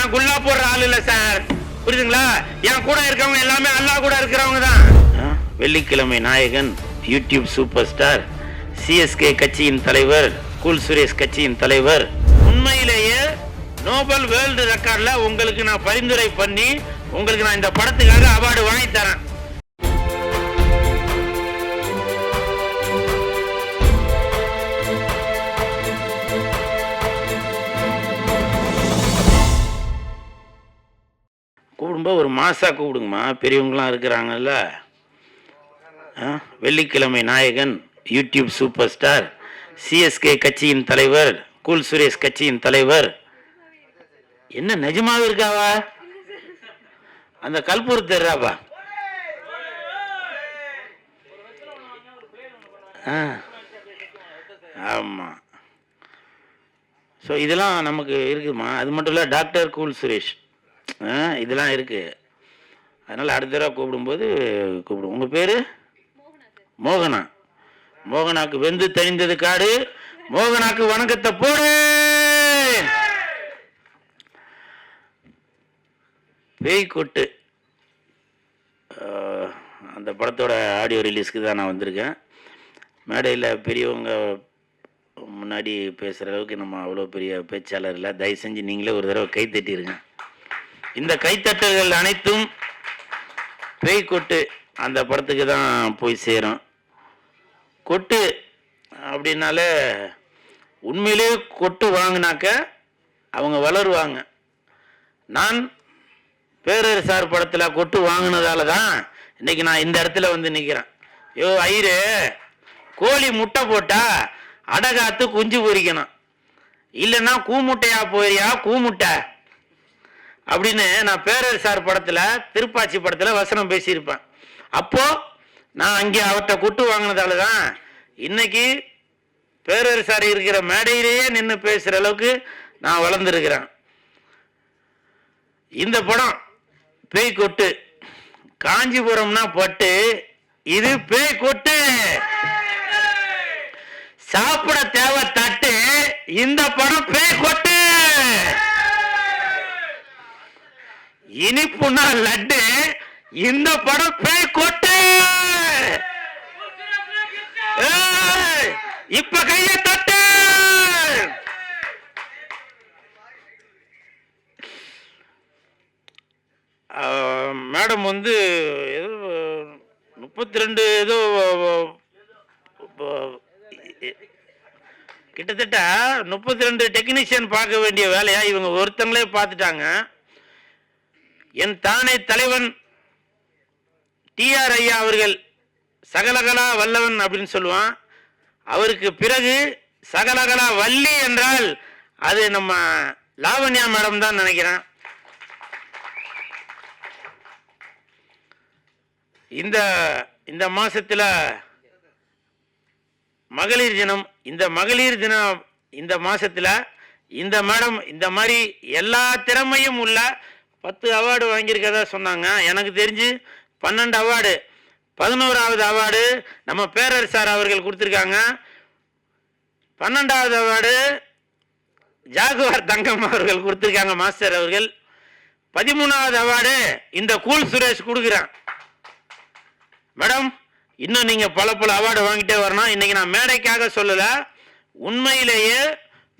நான் குல்லா போடுற ஆள் இல்ல சார். புரியுதுங்களா? என் கூட இருக்கவங்க எல்லாமே அல்லாஹ் கூட இருக்கிறவங்க தான். வெள்ளிக்கிழமை நாயகன் யூடியூப் சூப்பர் ஸ்டார் சிஎஸ்கே கட்சியின் தலைவர் கூல் சுரேஷ் கட்சியின் தலைவர். உண்மையிலேயே நோபல் வேர்ல்டு ரெக்கார்ட்ல உங்களுக்கு நான் பரிந்துரை பண்ணி உங்களுக்கு நான் இந்த படத்துக்காக அவார்டு வாங்கி தரேன். ஒரு மாசா கூப்பிடுங்கம்மா. பெரியவங்களாம் இருக்கிறாங்கல்ல. ஆ? வெள்ளிக்கிழமை நாயகன் யூடியூப் சூப்பர் ஸ்டார் சிஎஸ்கே கட்சியின் தலைவர் கூல் சுரேஷ் கட்சியின் தலைவர். என்ன நிஜமாக இருக்காவா? அந்த கல்பூர் தெரிறாப்பா? ஆ ஆமாம் ஸோ இதெல்லாம் நமக்கு இருக்குதுமா அது மட்டும் இல்லை டாக்டர் கூல் சுரேஷ். ஆ இதெல்லாம் இருக்குது அதனால் அடுத்த தடவை கூப்பிடும்போது கூப்பிடுவோம். உங்கள் பேர்? மோகனா. மோகனாக்கு வெந்து தெரிந்தது காடு. மோகனாக்கு வணக்கத்தை போடு. பேய் கொட்டு. அந்த படத்தோட ஆடியோ ரிலீஸ்க்கு தான் நான் வந்திருக்கேன். மேடையில் பெரியவங்க முன்னாடி பேசுகிற அளவுக்கு நம்ம அவ்வளோ பெரிய பேச்சாளர் இல்லை. தயவு செஞ்சு நீங்களே ஒரு தடவை கை இந்த கைத்தட்டல்கள் அனைத்தும் பேய் கொட்டு. அந்த படத்துக்கு தான் போய் சேரும். கொட்டு அப்படின்னாலே உண்மையிலேயே கொட்டு வாங்கினாக்க அவங்க வளருவாங்க. நான் பேரரசார் படத்தில் கொட்டு வாங்கினதால தான் இன்னைக்கு நான் இந்த இடத்துல வந்து நிற்கிறேன் ஐயோ ஐயரு கோழி முட்டை போட்டால் அடகாத்து குஞ்சு பொரிக்கணும் இல்லைன்னா கூமுட்டையா போறியா? கூமுட்டை அப்படின்னு நான் பேரர் சார் படத்தில் திருப்பாச்சி படத்தில் வசனம் பேசியிருப்பேன். அப்போது நான் அங்கே அவர்கிட்ட குட்டு வாங்கினதால தான் இன்னைக்கு பேரர் சார் இருக்கிற மேடையிலேயே நின்று பேசுகிற அளவுக்கு நான் வளர்ந்துருக்கிறேன். இந்த படம் பேய் கொட்டு. காஞ்சிபுரம்னா பட்டு. இது பேய் கொட்டு. சாப்பிட தேவை தட்டு. இந்த படம் பேய் கொட்டு. இனிப்புனா லட்டு இந்த படம் பேய் கொட்டு! இப்ப கைய தட்டு! மேடம் வந்து ஏதோ முப்பத்தி ரெண்டு ஏதோ கிட்டத்தட்ட முப்பத்தி ரெண்டு டெக்னீஷியன் பார்க்க வேண்டிய வேலையா? இவங்க ஒருத்தங்களே பார்த்துட்டாங்க. என் தானே தலைவன். டிஆர் ஐயா அவர்கள் சகலகலா வல்லவன் அப்படின்னு சொல்லுவான். அவருக்கு பிறகு சகலகலா வள்ளி என்றால் அது நம்ம லாவண்யா மேடம் தான் நினைக்கிறேன். இந்த இந்த மாசத்துல மகளிர் தினம் இந்த மகளிர் தினம் இந்த மாசத்துல இந்த மேடம் இந்த மாதிரி எல்லா திறமையும் உள்ள பத்து அவார்டு வாங்கியிருக்கதா சொன்னாங்க. எனக்கு தெரிஞ்சு பன்னெண்டு அவார்டு பதினோராவது அவார்டு நம்ம பேரர் சார் அவர்கள் கொடுத்துருக்காங்க. பன்னெண்டாவது அவார்டு ஜாகுவார் தங்கம் அவர்கள் கொடுத்துருக்காங்க மாஸ்டர் அவர்கள். பதிமூணாவது அவார்டு இந்த கூல் சுரேஷ் கொடுக்குறேன். மேடம் இன்னும் நீங்கள் பல பல அவார்டு வாங்கிட்டே வரணும். இன்னைக்கு நான் மேடைக்காக சொல்லலை உண்மையிலேயே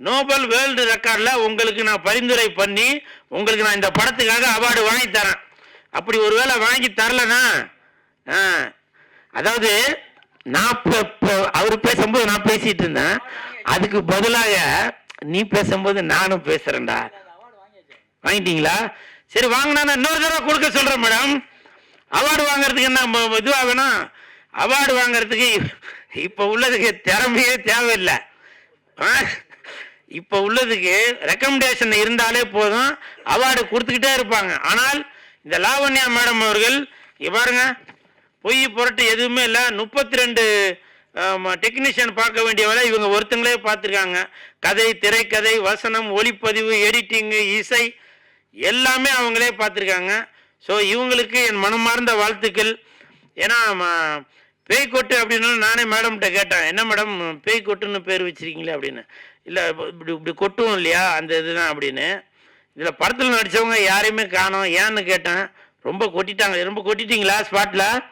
நோபல் வேர்ல்டு ரெக்கார்டில் உங்களுக்கு நான் பரிந்துரை பண்ணி உங்களுக்கு நான் இந்த படத்துக்காக அவார்டு வாங்கி தரேன். அப்படி ஒருவேளை வாங்கி தரலனா? ஆ, அதாவது நான் அவர் பேசும்போது நான் பேசிட்டு இருந்தேன். அதுக்கு பதிலாக நீ பேசும்போது நானும் பேசுறேன்டா. வாங்கிட்டீங்களா? சரி வாங்கினா இன்னொரு தடவை கொடுக்க சொல்கிறேன் மேடம். அவார்டு வாங்குறதுக்கு என்ன இதுவாக வேணும்? அவார்டு வாங்குறதுக்கு இப்போ உள்ளதுக்கு திறமையே தேவையில்லை. ஆ? இப்போ உள்ளதுக்கு ரெக்கமெண்டேஷன் இருந்தாலே போதும். அவார்டு கொடுத்துக்கிட்டே இருப்பாங்க. ஆனால் இந்த லாவண்யா மேடம் அவர்கள் பாருங்க பொய் புரட்டு எதுவுமே இல்லை. முப்பத்தி ரெண்டு டெக்னீஷியன் பார்க்க வேண்டிய வேலை இவங்க ஒருத்தங்களே பார்த்துருக்காங்க. கதை திரைக்கதை வசனம் ஒளிப்பதிவு எடிட்டிங்கு இசை எல்லாமே அவங்களே பார்த்துருக்காங்க. ஸோ இவங்களுக்கு என் மனமார்ந்த வாழ்த்துக்கள். ஏன்னா பேய் கொட்டு அப்படின்னு நானே மேடம்கிட்ட கேட்டேன். என்ன மேடம் பேய் கொட்டுன்னு பேர் வச்சிருக்கீங்களே அப்படின்னு. இல்லை இப்படி இப்படி கொட்டும் இல்லையா? அந்த இதுதான் அப்படின்னு. இதில் படத்தில் நடிச்சவங்க யாரையுமே காணோம். ஏன்னு கேட்டேன். ரொம்ப கொட்டிட்டாங்க. ரொம்ப கொட்டிட்டீங்களா ஸ்பாட்டில்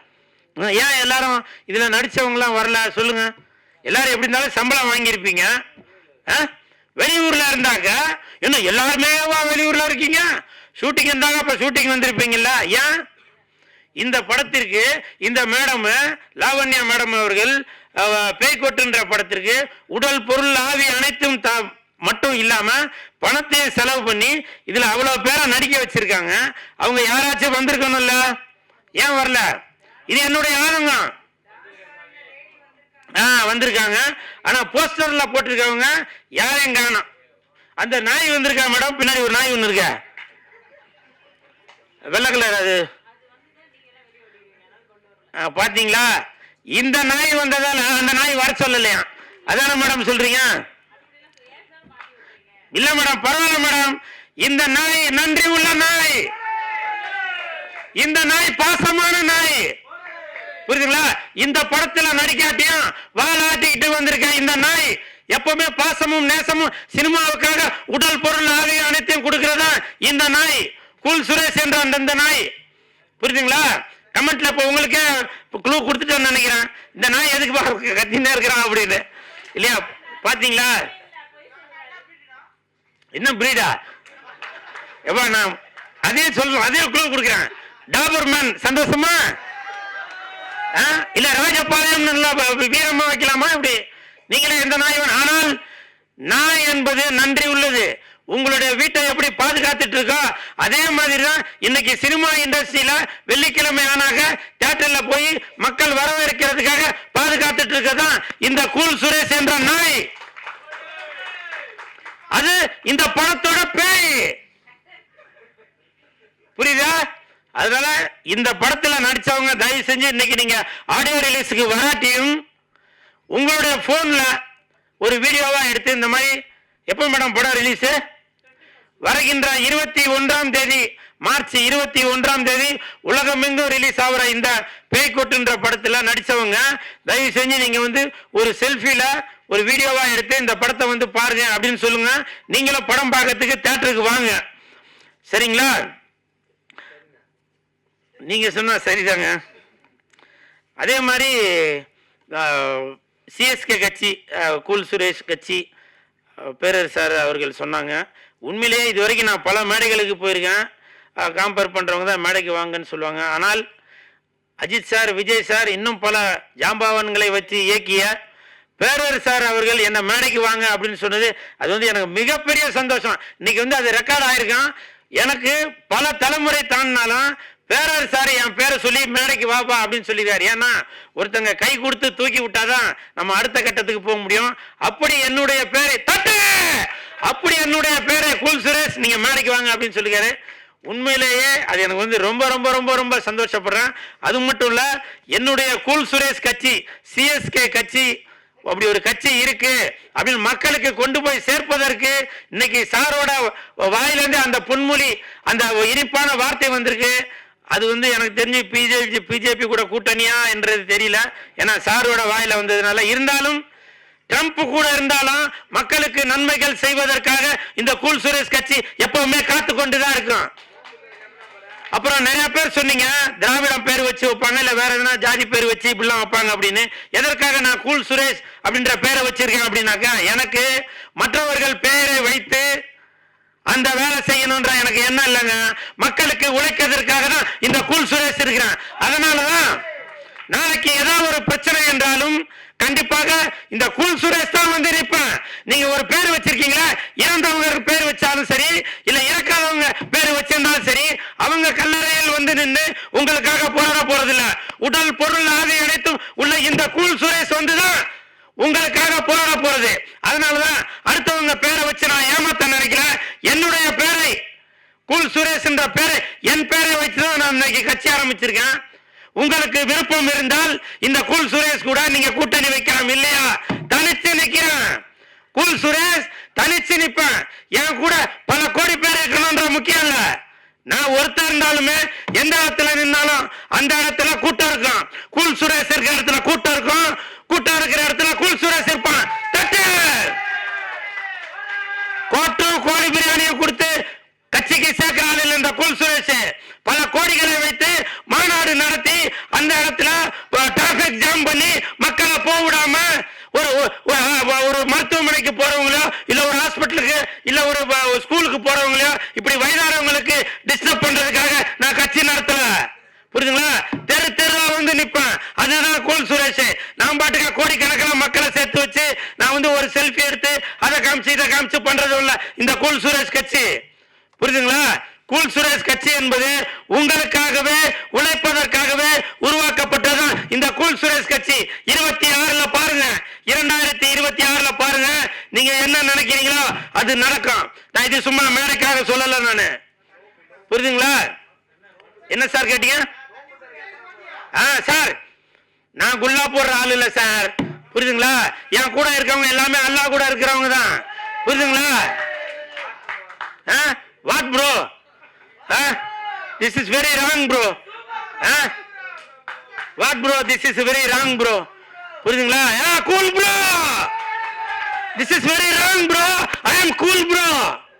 ஏன் எல்லாரும் இதில் நடித்தவங்களாம் வரல? சொல்லுங்க. எல்லாரும் எப்படி இருந்தாலும் சம்பளம் வாங்கியிருப்பீங்க. ஆ? வெளியூரில் இருந்தாங்க என்ன எல்லாருமே வெளியூரில் இருக்கீங்க? ஷூட்டிங் இருந்தாங்க அப்போ ஷூட்டிங் வந்திருப்பீங்களா ஏன்? இந்த படத்திற்கு இந்த மேடம் லாவண்யா மேடம் அவர்கள் பேய்கொட்டுன்ற படத்திற்கு உடல் பொருள் ஆவி அனைத்தும் த மட்டும் இல்லாம பணத்தையும் செலவு பண்ணி இதுல அவ்வளவு பேரை நடிக்க வச்சிருக்காங்க. அவங்க யாராச்சும் வந்திருக்கணும்ல? ஏன் வரல? இது என்னுடைய ஆதங்கம் ஆ வந்திருக்காங்க. ஆனா போஸ்டர்ல போட்டிருக்கவங்க யாரையும் காணோம். அந்த நாய் வந்திருக்கா மேடம்? பின்னாடி ஒரு நாய் ஒன்று இருக்கா. வெள்ளை கலர் அது. பார்த்தீங்களா பாத்தீங்களா? இந்த நாய் வந்ததால அந்த நாய் வர சொல்லலையா? அதான மேடம் சொல்றீங்க? இல்ல மேடம் பரவாயில்ல மேடம். இந்த நாய் நன்றி உள்ள நாய். இந்த நாய் பாசமான நாய். புரியுதுங்களா? இந்த படத்துல நடிக்காட்டியும் வாழாட்டிக்கிட்டு வந்திருக்க இந்த நாய். எப்பவுமே பாசமும் நேசமும் சினிமாவுக்காக உடல் பொருள் ஆகிய அனைத்தையும் கொடுக்கிறதா இந்த நாய். குல் சுரேஷ் என்ற அந்த இந்த நாய். புரியுதுங்களா? கமெண்ட்ல இப்ப உங்களுக்கு குழு கொடுத்துட்டேன்னு நினைக்கிறேன். இந்த நாய் எதுக்கு பா கத்தினே இருக்கிறான் அப்படின்னு. இல்லையா? பாத்தீங்களா? என்ன பிரீடா எப்பா நான் அதே சொல்றேன் அதே குழு கொடுக்குறேன். டாபர் மேன் சந்தோஷமா இல்ல ராஜபாளையம் நல்லா வீரமா வைக்கலாமா? இப்படி நீங்களே எந்த நாய் வேணும் ஆனால் நாய் என்பது நன்றி உள்ளது. உங்களுடைய வீட்டை எப்படி பாதுகாத்துட்டு இருக்கோ அதே மாதிரி தான் இன்னைக்கு சினிமா இண்டஸ்ட்ரியில வெள்ளிக்கிழமை ஆனாக தியேட்டர்ல போய் மக்கள் வரவேற்கிறதுக்காக பாதுகாத்துட்டு இருக்கதான் இந்த கூல் சுரேஷ் என்ற நாய். அது இந்த படத்தோட பேய். புரியுதா? அதனால இந்த படத்துல நடிச்சவங்க தயவு செஞ்சு இன்னைக்கு நீங்க ஆடியோ ரிலீஸுக்கு வராட்டியும் உங்களுடைய போன்ல ஒரு வீடியோவா எடுத்து இந்த மாதிரி எப்போ மேடம் படம் ரிலீஸு வருகின்ற இருபத்தி ஒன்றாம் தேதி மார்ச் இருபத்தி ஒன்றாம் தேதி உலகமெங்கும் ரிலீஸ் ஆகிற இந்த பேய்கொட்டுன்ற படத்துல நடிச்சவங்க தயவு செஞ்சு நீங்க வந்து ஒரு செல்ஃபில ஒரு வீடியோவா எடுத்து இந்த படத்தை வந்து பாருங்க அப்படின்னு சொல்லுங்க. நீங்களும் படம் பார்க்கறதுக்கு தேட்டருக்கு வாங்க. சரிங்களா? நீங்க சொன்னா சரிதாங்க. அதே மாதிரி சிஎஸ்கே கட்சி கூல் சுரேஷ் கட்சி அஹ், பேரர் சார் அவர்கள் சொன்னாங்க. உண்மையிலேயே இது வரைக்கும் நான் பல மேடைகளுக்கு போயிருக்கேன். காம்பேர் பண்ணுறவங்க தான் மேடைக்கு வாங்கன்னு சொல்லுவாங்க. ஆனால் அஜித் சார் விஜய் சார் இன்னும் பல ஜாம்பவான்களை வச்சு இயக்கிய பேரர் சார் அவர்கள் என்னை மேடைக்கு வாங்க அப்படின்னு சொன்னது அது வந்து எனக்கு மிகப்பெரிய சந்தோஷம். இன்னைக்கு வந்து அது ரெக்கார்ட் ஆயிருக்கான். எனக்கு பல தலைமுறை தாண்டினாலும் பேரர் சார் என் பேரை சொல்லி மேடைக்கு வாப்பா அப்படின்னு சொல்லிடுவார். ஏன்னா ஒருத்தங்க கை கொடுத்து தூக்கி விட்டாதான் நம்ம அடுத்த கட்டத்துக்கு போக முடியும். அப்படி என்னுடைய பேரை தட்டு! அப்படி என்னுடைய பேரை கூல் சுரேஷ் நீங்க மேடைக்கு வாங்க அப்படின்னு சொல்லிக்காரு உண்மையிலேயே அது எனக்கு வந்து ரொம்ப ரொம்ப ரொம்ப ரொம்ப சந்தோஷப்படுறேன். அது மட்டும் இல்ல என்னுடைய கூல் சுரேஷ் கட்சி சிஎஸ்கே கட்சி அப்படி ஒரு கட்சி இருக்கு அப்படின்னு மக்களுக்கு கொண்டு போய் சேர்ப்பதற்கு இன்னைக்கு சாரோட வாயிலிருந்து அந்த பொன்மொழி அந்த இனிப்பான வார்த்தை வந்திருக்கு. அது வந்து எனக்கு தெரிஞ்சு பிஜேபி பிஜேபி கூட கூட்டணியா என்றது தெரியல. ஏன்னா சாரோட வாயில வந்ததுனால இருந்தாலும் ட்ரம்ப் கூட இருந்தாலும் மக்களுக்கு நன்மைகள் செய்வதற்காக இந்த கூல் சுரேஷ் கட்சி எப்பவுமே காத்து கொண்டுதான் இருக்கும் அப்புறம் நிறைய பேர் சொன்னீங்க திராவிடம் பேர் வச்சு வைப்பாங்க இல்ல வேற எதனா ஜாதி பேர் வச்சு இப்படிலாம் வைப்பாங்க அப்படின்னு. எதற்காக நான் கூல் சுரேஷ் அப்படின்ற பேரை வச்சிருக்கேன் அப்படின்னாக்கா எனக்கு மற்றவர்கள் பெயரை வைத்து அந்த வேலை செய்யணும்ன்ற எனக்கு என்ன இல்லைங்க. மக்களுக்கு உழைக்கிறதுக்காக தான் இந்த கூல் சுரேஷ் இருக்கிறேன். அதனாலதான் நாளைக்கு ஏதாவது ஒரு பிரச்சனை என்றாலும் கண்டிப்பாக இந்த கூல் சுரேஷ் தான் வந்து நிற்பேன். நீங்க ஒரு பேர் வச்சிருக்கீங்களா? இறந்தவங்களுக்கு பேர் வச்சாலும் சரி இல்ல இறக்காதவங்க பேர் வச்சிருந்தாலும் சரி அவங்க கல்லறையில் வந்து நின்று உங்களுக்காக போராட போறதில்ல. உடல் பொருள் ஆகிய அனைத்தும் உள்ள இந்த கூல் சுரேஷ் வந்துதான் உங்களுக்காக போராட போறது. அதனாலதான் அடுத்தவங்க பேரை வச்சு நான் ஏமாத்த நினைக்கிறேன். என்னுடைய பேரை கூல் சுரேஷ் என்ற பேரை என் பேரை வச்சு தான் நான் இன்னைக்கு கட்சி ஆரம்பிச்சிருக்கேன். உங்களுக்கு விருப்பம் இருந்தால் இந்த கூல் சுரேஷ் கூட நீங்க கூட்டணி வைக்கலாம் இல்லையா? தனிச்சு நிக்கிறேன். கூல் சுரேஷ் தனிச்சு நிப்பேன். என் கூட பல கோடி பேர் இருக்கணும்ன்ற முக்கியம் இல்ல. நான் ஒருத்தர் இருந்தாலுமே எந்த இடத்துல நின்னாலும் அந்த இடத்துல கூட்டம் இருக்கும். கூல் சுரேஷ் இருக்கிற இடத்துல கூட்டம் இருக்கிற இடத்துல கூல் சுரேஷ் இருப்பான் தட்டு கோட்டும் கோழி பிரியாணியை கொடுத்து கட்சி சேர்க்கிற ஆள் இல்லை இந்த கூல் சுரேஷ் பல கோடிகளை வைத்து மாநாடு நடத்தி அந்த இடத்துல டிராபிக் ஜாம் பண்ணி மக்களை போக விடாம ஒரு ஒரு- ஒரு- ஒரு போறவங்களையோ இல்ல ஒரு ஹாஸ்பிட்டலுக்கு இல்ல ஒரு ஸ்கூலுக்கு போறவங்களையோ இப்படி வயதானவங்களுக்கு டிஸ்டர்ப் பண்றதுக்காக நான் கட்சி நடத்தல. புரியுதுங்களா தெரு தெருவா வந்து நிப்பேன். அதுதான் கோல் சுரேஷ். நான் பாட்டுக்கு கோடிக்கணக்கில் மக்களை சேர்த்து வச்சு நான் வந்து ஒரு செல்ஃபி எடுத்து அதை காமிச்சு இதை காமிச்சு பண்றது இல்ல. இந்த கோல் சுரேஷ் கட்சி. புரியுதுங்களா கூல் சுரேஷ் கட்சி என்பது உங்களுக்காகவே உழைப்பதற்காகவே உருவாக்கப்பட்டதுதான் இந்த கூல் சுரேஷ் கட்சி. இருபத்தி ஆறுல இரண்டாயிரத்தி இருபத்தி ஆறுல பாருங்க. நீங்க என்ன நினைக்கிறீங்களோ அது நடக்கும். நான் இது சும்மா மேடைக்காக சொல்லல நானு. புரியுதுங்களா என்ன சார் கேட்டீங்க? ஆ சார். நான் குல்லா போடுற ஆள் இல்ல சார். புரியுதுங்களா என் கூட இருக்கவங்க எல்லாமே அல்லாஹ் கூட இருக்கிறவங்க தான். புரியுதுங்களா what bro this is very wrong bro what bro this is very wrong bro புரியுதுங்களா cool bro this is very wrong bro I am cool bro